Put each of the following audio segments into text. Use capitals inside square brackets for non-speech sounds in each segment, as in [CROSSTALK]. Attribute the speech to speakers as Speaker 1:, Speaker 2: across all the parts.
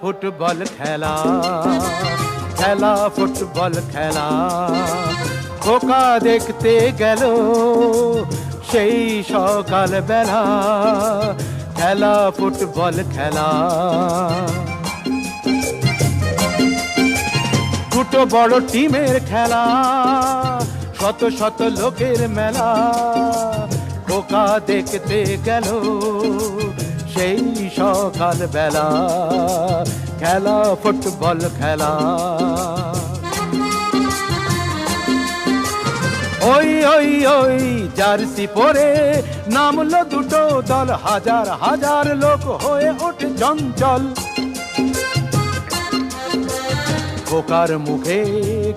Speaker 1: Football খেলা খেলা, football খেলা। খোকা দেখতে গেল সেই সকাল বেলা খেলা, ফুটবল খেলা। দুটো বড় টিমের খেলা, শত শত লোকের মেলা। খোকা দেখতে গেল সেই সকাল বেলা খেলা ফুটবল খেলা। ওই ওই ওই জার্সি পরে নামলো দুটো দল, হাজার হাজার লোক হয়ে ওঠে চঞ্চল। খোকার মুখে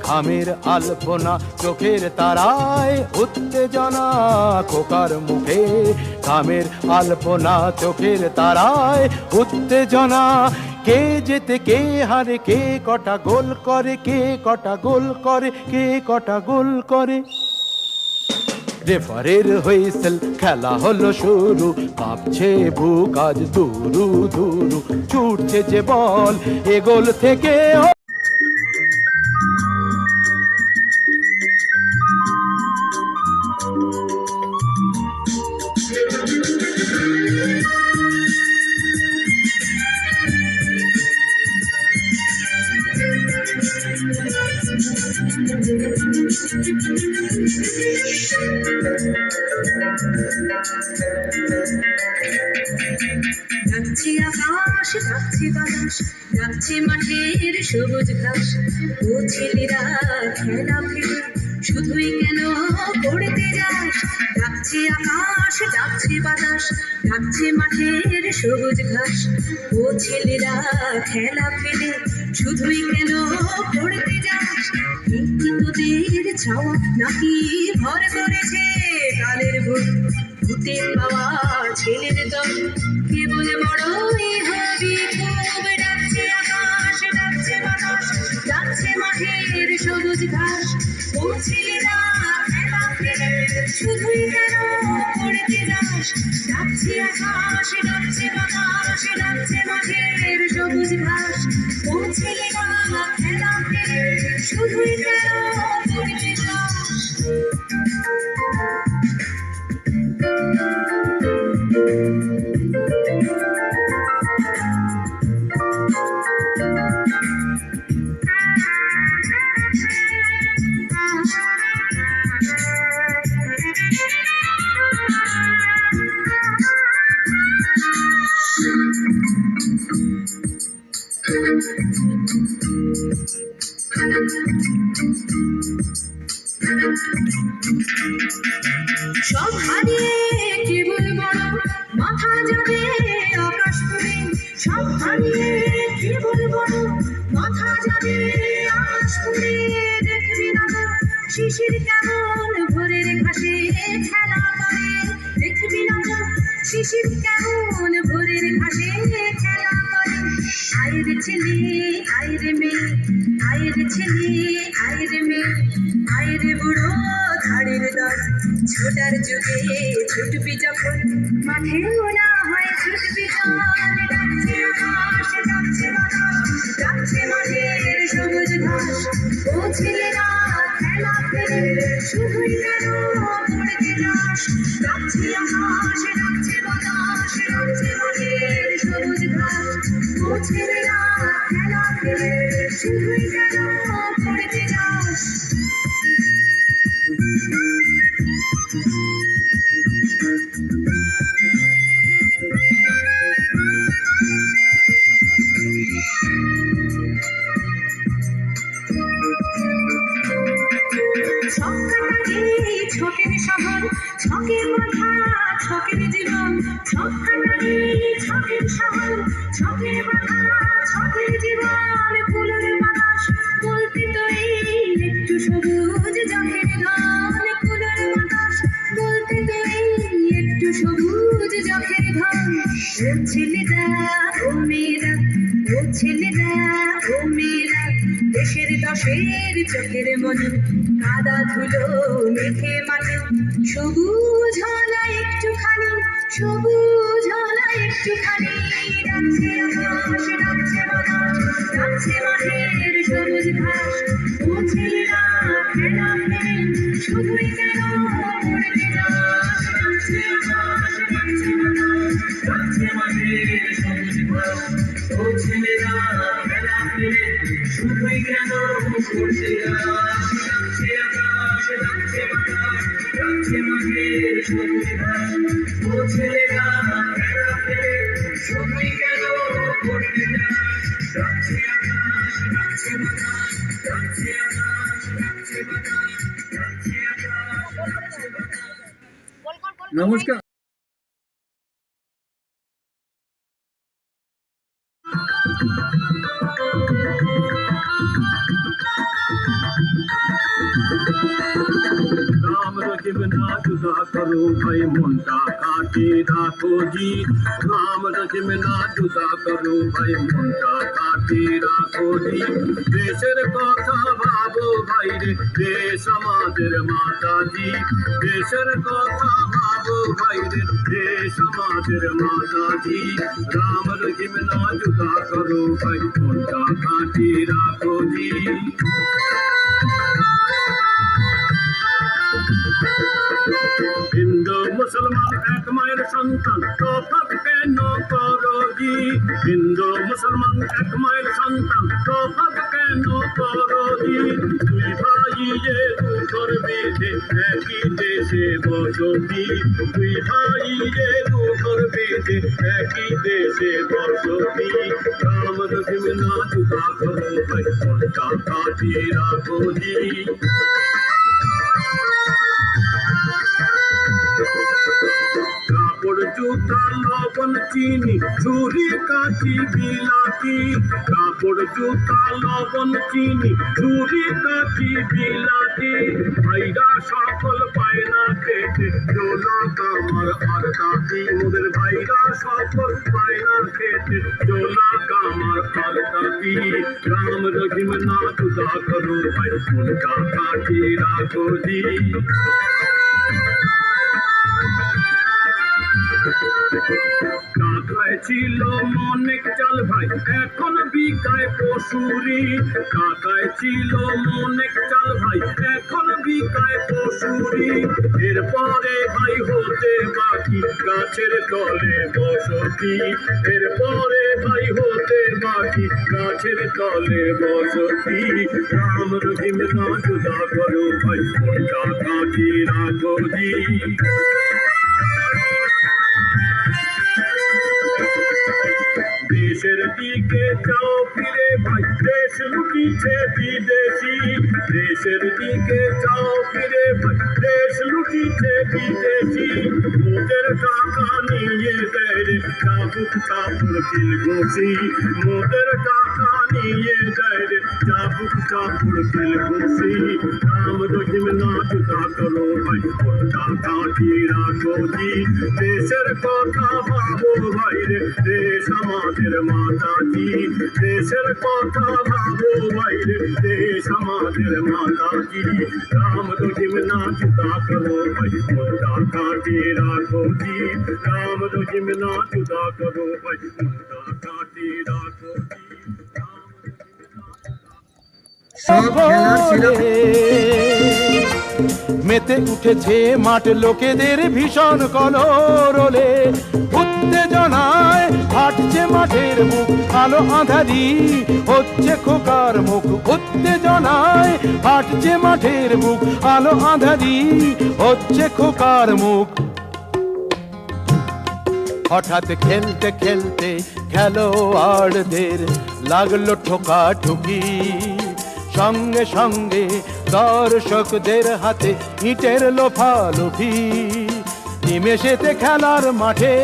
Speaker 1: ঘামের আলপনা, চোখের তারায় উত্তেজনা। খোকার মুখে ঘামের আলপনা চোখের তারায় উত্তেজনা। কে যেতে কে হারে, কে কটা গোল করে, কে কটা গোল করে, কে কটা গোল করে? রেফারের হুইসেল খেলা হলো শুরু কাঁপছে বুক আজ দুরু দুরু, ছুটছে যে বল, এ গোল থেকে
Speaker 2: সবুজ ঘাস ও ছেলেরা খেলা ফেলে। শুধুই কেন পড়তে যাস? ডাকছে আকাশ, ডাকছে বাতাস, ডাকছে মাঠের সবুজ ঘাস। ও ছেলেরা খেলা ফেলে। শুধুই কেন পড়তে যাস? কি তোদের ছাওয়া নাকি ভর করেছে কালের ভূত। ভূতে পাওয়া ছেলের দল। শুধুই কেন পড়তে যাস ডাকছে আকাশ ডাকছে বাতাস ডাকছে মাঠের সবুজ ঘাস ও ছেলেরা, ও মেয়েরা দেশের দশের চোখের মনি। কাদা ধুলো মেখে মাটি সবুজ হলা একটুখানি, সবুজ হলা একটুখানি। ডাকছে মাঠের সবুজ ঘাস ও ছেলেরা খেলা ফেলে শুধুই কেন পড়তে যাস ডাকছে আকাশ ডাকছে বাতাস ডাকছে মাঠের সবুজ ঘাস ও ছেলেরা খেলা ফেলে শুধুই কেন পড়তে যাস ডাকছে আকাশ ডাকছে বাতাস ডাকছে মাঠের সবুজ ঘাস ও ছেলেরা খেলা ফেলে শুধুই কেন পড়তে
Speaker 3: নমস্কার शिवना जुदा करो भाई मुंडा काटे राखो जी नाम रजमना जुदा करो भाई मुंडा काटे राखो जी देशर कथा भावो भाई रे दे समाजर माता जी देशर कथा भावो भाई रे दे समाजर माता जी राम रजमना जुदा करो भाई मुंडा काटे राखो जी। মুসলমান এক মায়ের সন্তান তফাৎ কেন করো জি দুই ভাই যে দুধর বেঁধে একই দেশে বসতি দুই ভাই যে দুধর বেঁধে একই দেশে বসতি রাম রহিম না জুদা করো ভাই মনটা কাটিয়ে রাখো জি কাপড় চিনি ছুরি কাঠি বিলাতি, কাপড়, জুতা, লবণ চিনি ছুরি কাঠি বিলাতি। ভাইরা সকল পায়না খেতে জোলক আমার আর দাদি মোদের ভাইরা সকল পায়না খেতে জোলক আমার আর দাদি রাম রহিম না জুদা করো ভাই মুনকা কাঠি রাখো জি কাকায় ছিল অনেক চাল ভাই। এখন বিকায় পশুরি কাকায় ছিল অনেক চাল ভাই। এখন বিকায় পশুরি, এরপরে ভাই হতে বাকি গাছের তলে বসতি। এরপরে ভাই হতে বাকি গাছের তলে বসতি। রাম রহিম না জুদা করো ভাই কোনটা কাটি রাখো জি। দেশের দিকে যাও ফিরে ভাই দেশ লুটিছে বিদেশি দেশের দিকে যাও ফিরে ভাই দেশ লুটিছে বিদেশি মোদের টাকা নিয়ে দেয় রে চাবুক চাপুর কিল ঘষি মোদের টাকা নিয়ে দেয় রে চাবুক চাপুর কিল ঘষি রাম রহিম না জুদা করো ভাই কোনটা কাটি রাখো জি দেশের কথা ভাবো ভাই রে দেশ আমাদের মাতাজি দেশের কথা ভাবো ভাই রে দেশ আমাদের মাতাজি রাম রহিম না জুদা করো ভাই কোনটা কাটি রাখো জি রাম রহিম না জুদা করো ভাই কোনটা কাটি রাখো জি
Speaker 4: সব খেলার সেরা
Speaker 1: মেতে উঠেছে মাঠ লোকেদের ভীষণ কলরলে। উত্তেজনায় ফাটছে মাঠের মুখ, আলো আঁধারি হচ্ছে খোকার মুখ। উত্তেজনায় ফাটছে মাঠের মুখ, আলো আঁধারি হচ্ছে খোকার মুখ। হঠাৎ খেলতে খেলতে খেলোয়াড়দের লাগল ঠোকা ঠুকি সঙ্গে সঙ্গে দর্শকদের হাতে ইটের লোফালোফি নিমেষেতে খেলার মাঠে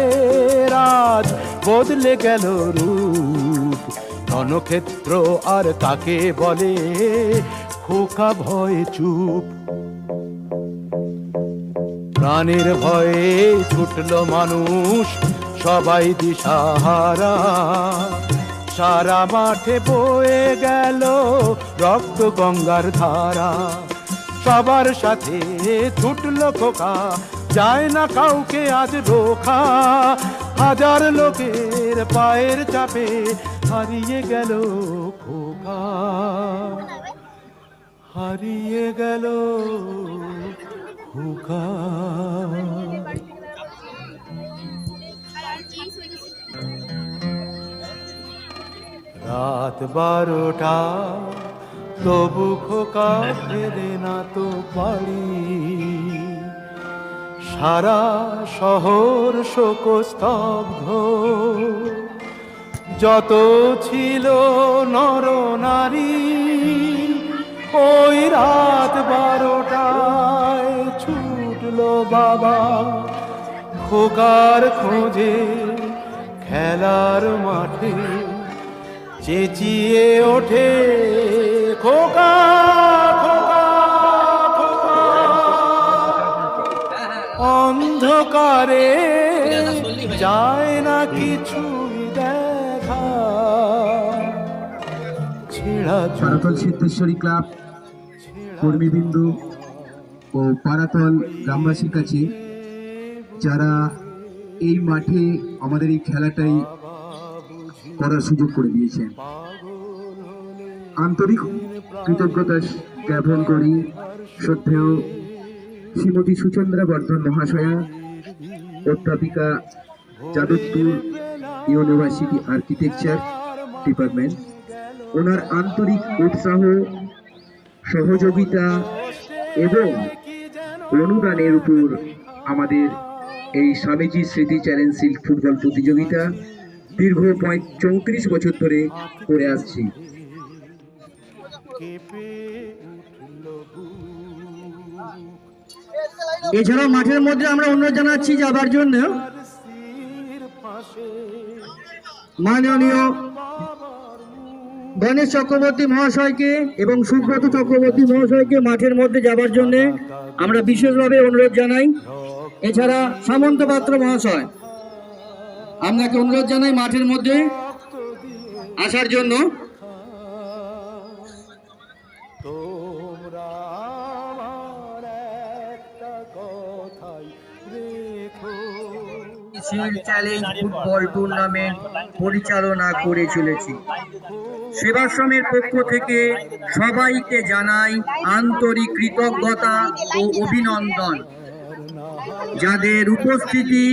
Speaker 1: রাজ বদলে গেল রূপ। রণক্ষেত্র আর তাকে বলে? খোকা ভয় চুপ। প্রাণের ভয়ে ছুটল মানুষ সবাই দিশাহারা। সারা মাঠে বয়ে গেল রক্ত গঙ্গার ধারা। সবার সাথে ছুটলো খোকা, যায় না কাউকে আজ রোখা। হাজার লোকের পায়ের চাপে হারিয়ে গেল খোকা। হারিয়ে গেল খোকা। রাত বারোটা, তবু খোকা ফেরে না তো বাড়ি। সারা শহর শোকস্তব্ধ, যত ছিল নর নারী, ওই রাত বারোটায় ছুটলো বাবা। খোকার খোঁজে খেলার মাঠে চেঁচিয়ে ওঠে খোকা খোকা খোকা। অন্ধকারে যায় না কিছুই দেখা। ছেঁড়া
Speaker 4: সিদ্ধেশ্বরী ক্লাব, কর্মীবৃন্দ ও পারাতল গ্রামবাসীর কাছে যারা এই মাঠে আমাদের এই খেলাটাই করার সুযোগ করে দিয়েছেন। আন্তরিক কৃতজ্ঞতা জ্ঞাপন করি। শ্রদ্ধেয় শ্রীমতী সুচন্দ্রা বর্ধন মহাশয়া অধ্যাপিকা যাদবপুর ইউনিভার্সিটি আর্কিটেকচার ডিপার্টমেন্ট, ওনার আন্তরিক উৎসাহ, সহযোগিতা এবং অনুদানের উপর আমাদের এই স্বামীজি স্মৃতি চ্যালেঞ্জ শিল্ড ফুটবল প্রতিযোগিতা দীর্ঘ চৌত্রিশ বছর ধরে করে আসছি।
Speaker 5: এছাড়াও মাঠের মধ্যে আমরা অনুরোধ জানাচ্ছি যাবার জন্য মাননীয় গণেশ চক্রবর্তী মহাশয়কে এবং সুব্রত চক্রবর্তী মহাশয়কে মাঠের মধ্যে যাবার জন্য আমরা বিশেষভাবে অনুরোধ জানাই। এছাড়া সামন্ত পাত্র মহাশয় আপনাকে অনুরোধ জানাই মাঠের মধ্যে আসার জন্য। চ্যালেঞ্জ ফুটবল টুর্নামেন্ট পরিচালনা করে চলেছি। সেবাশ্রমের পক্ষ থেকে সবাইকে জানাই আন্তরিক কৃতজ্ঞতা ও অভিনন্দন। যাদের উপস্থিতি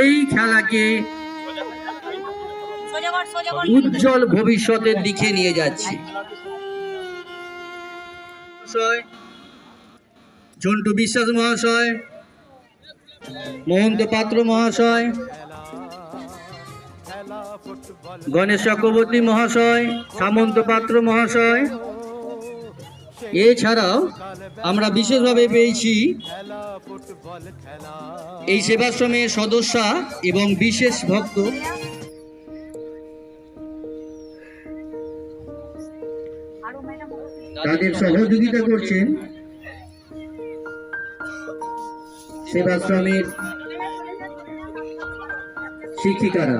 Speaker 5: এই খেলাকে উজ্জ্বল ভবিষ্যতের দিকে নিয়ে যাচ্ছে। ঝন্টু বিশ্বাস মহাশয়, মহন্ত পাত্র মহাশয়, গণেশ চক্রবর্তী মহাশয়, সামন্ত পাত্র মহাশয়, এছাড়াও আমরা বিশেষভাবে পেয়েছি
Speaker 1: খেলা ফুটবল খেলা।
Speaker 5: এই সেবাশ্রমের সদস্যা এবং বিশেষ ভক্ত। তাদের সহযোগিতা করছেন সেবাশ্রমের শিক্ষিকারা।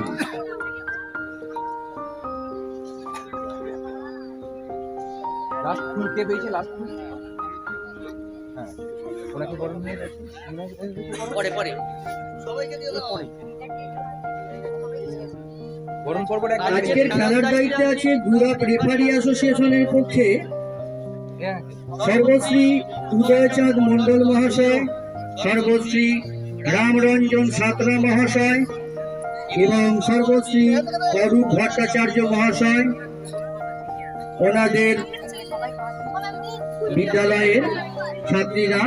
Speaker 6: লাস্ট ফুল কে পেয়েছে লাস্ট ফুল। হ্যাঁ ওনাকে
Speaker 5: পরে। পরে
Speaker 6: পর্বটা
Speaker 5: আজকের খেলার দায়িত্বে আছে? গুড়াপ রেফারি অ্যাসোসিয়েশনের পক্ষে।
Speaker 6: হ্যাঁ।
Speaker 5: সর্বশ্রী উদয়চাঁদ মণ্ডল মহাশয় সর্বশ্রী রামরঞ্জন সাঁতরা মহাশয় এবং সর্বশ্রী অরূপ ভট্টাচার্য মহাশয়। ওনাদের বিদ্যালয়ের ছাত্রীরা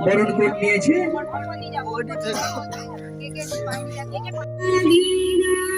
Speaker 5: বরণ করে নিয়েছে। [LAUGHS]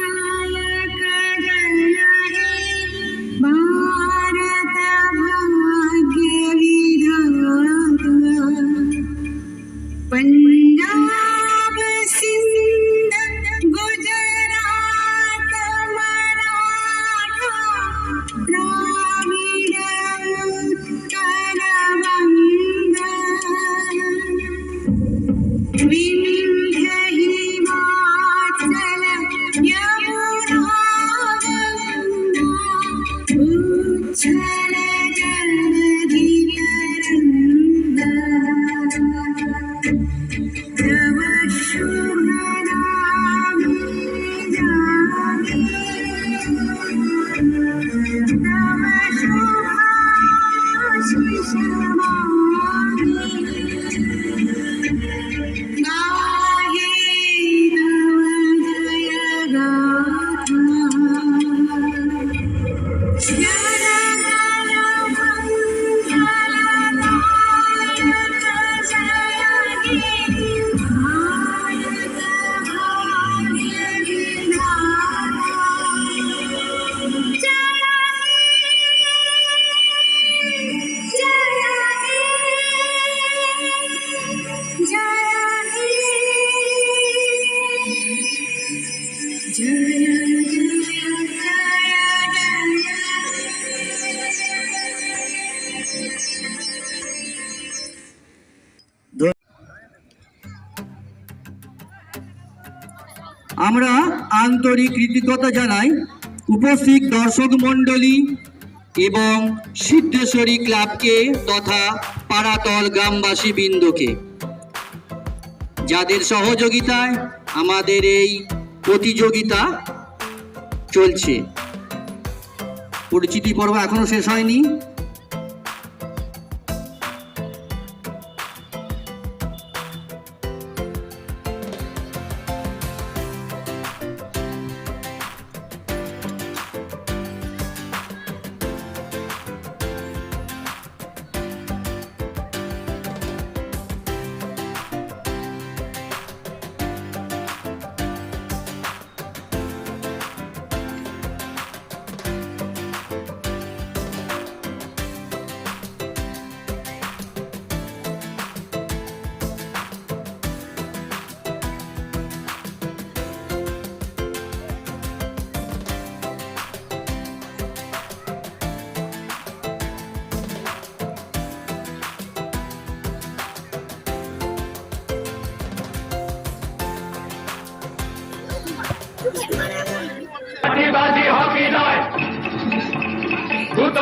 Speaker 5: আন্তরিক কৃতজ্ঞতা জানাই উপস্থিত দর্শক মণ্ডলী এবং সিদ্ধেশ্বরী ক্লাবকে তথা পাড়াতল গ্রামবাসী বৃন্দকে। যাদের সহযোগিতায় আমাদের এই প্রতিযোগিতা চলছে। পরিচিতি পর্ব এখনও শেষ হয়নি।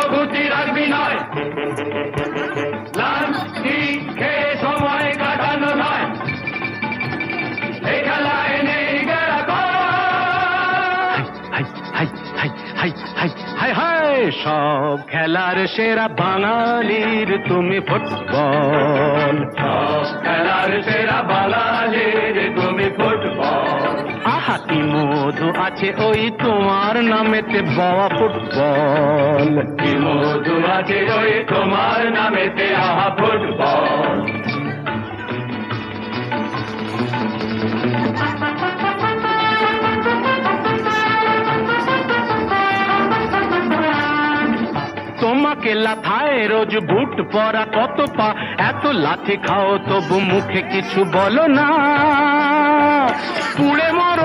Speaker 1: সহানুভূতি রাখবি সব খেলার সেরা বাঙালির তুমি ফুটবল। মধু আছে ওই তোমার নামেতে বাবা ফুটবল। কি মধু আছে ওই তোমার নামেতে আহা ফুটবল। তোমাকে লাথায় রোজ বুট পরা কত পা এত লাথি খাও তবু মুখে কিছু বলো না। পুড়ে মরো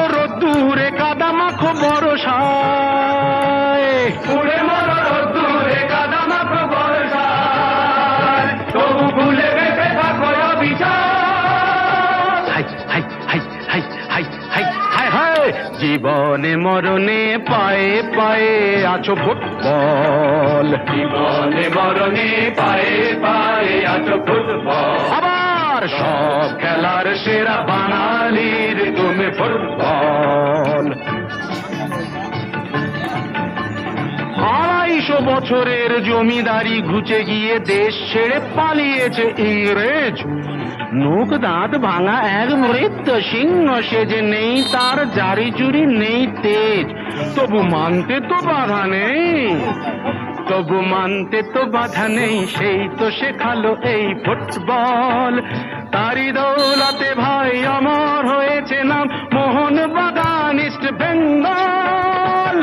Speaker 1: রোদ্দুরে কাদা মাখো বরসায় পুড়ে মরো রোদ্দুরে কাদা মাখো বরসায় তবু ভুলে বেঁচে থাকো অবিচার। হাই হাই হাই হাই হাই হাই হাই হাই। জীবনে মরণে পায়ে পায়ে আছো ফুটবল। জীবনে মরণে পায়ে পায়ে আছো ফুটবল। আবার সব খেলার সেরা বাঙালির বছরের জমিদারি ঘুচে গিয়ে দেশ ছেড়ে পালিয়েছে ইংরেজ। মুখ দাঁত ভাঙা এক মৃত্য সিংহ সেজে নেই, তার জারি জুরি নেই তেজ। তবু মানতে তো বাধা নেই। তবু মানতে তো বাধা নেই, সেই তো শেখালো এই ফুটবল। তারি দৌলাতে ভাই অমর হয়েছে নাম মোহন বাগান, ইস্ট বেঙ্গল।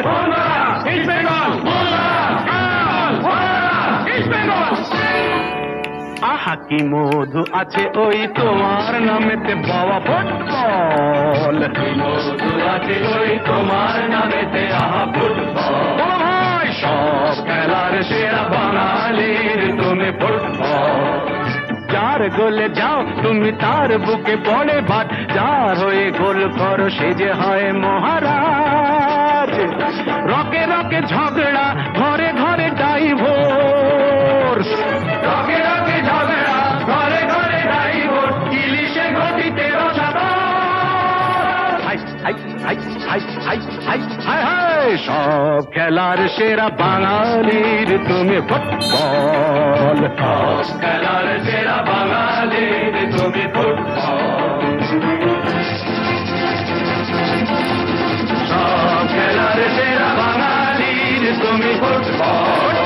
Speaker 1: আহা কি মধু আছে ওই তোমার নামেতে বাবা ফুটবল। মধু আছে ওই তোমার নামেতে আহা ফুটবল। ভাই সব খেলার সেরা বাঙালির তুমি ফুটবল। যার গোলে যাও তুমি তার বুকে পড়ে ভাত। যার হয়ে গোল করো সে যে হয় মহারাজ। রকে রকে ঝগড়া ঘরে ঘরে ডাইভ সব খেলার সেরা বাঙালির তুমি ফুটবল সব খেলার সেরা বাঙালির তুমি ফুটবল সব খেলার সেরা বাঙালির তুমি ফুটবল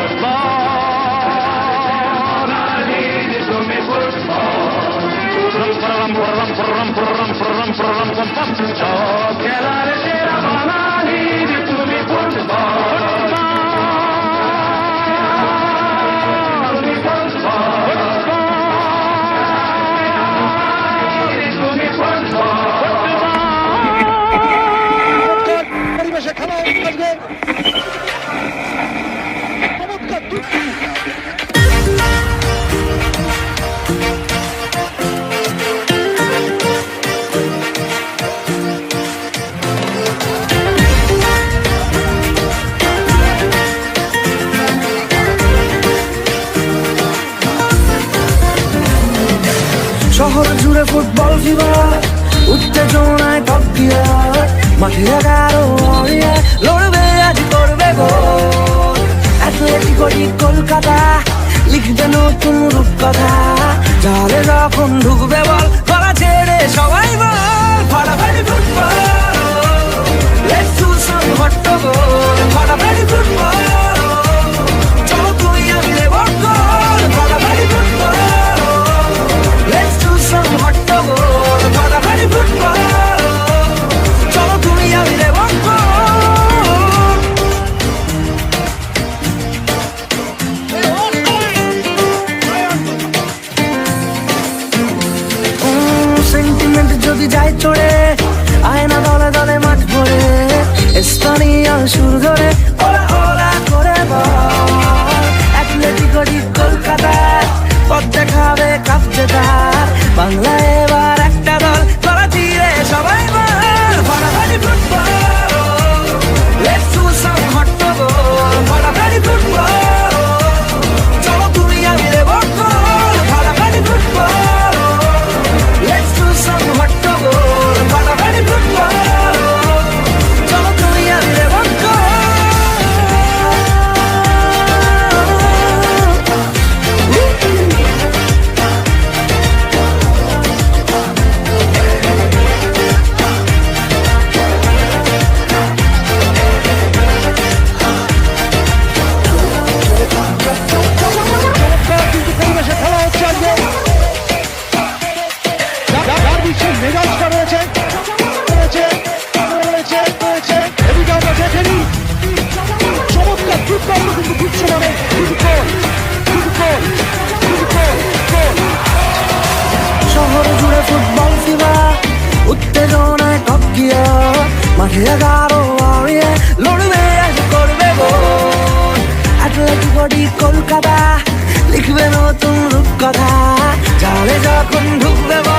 Speaker 7: ফিবা উত্তেজনায় টপ দিয়া মাঠে এগারো অরিয়া লড়বে, আজ করবে গোল অ্যাথলেটিকো ডি কলকাতা, লিখবে নতুন রূপকথা। জালে যখন ঢুকবে বল গলা ছেড়ে সবাই বল, ফাটাফাটি ফুটবল। Let's do some হট্টগোল ফাটাফাটি ফুটবল। নতুন রূপকথা। জালে যখন ঢুকবে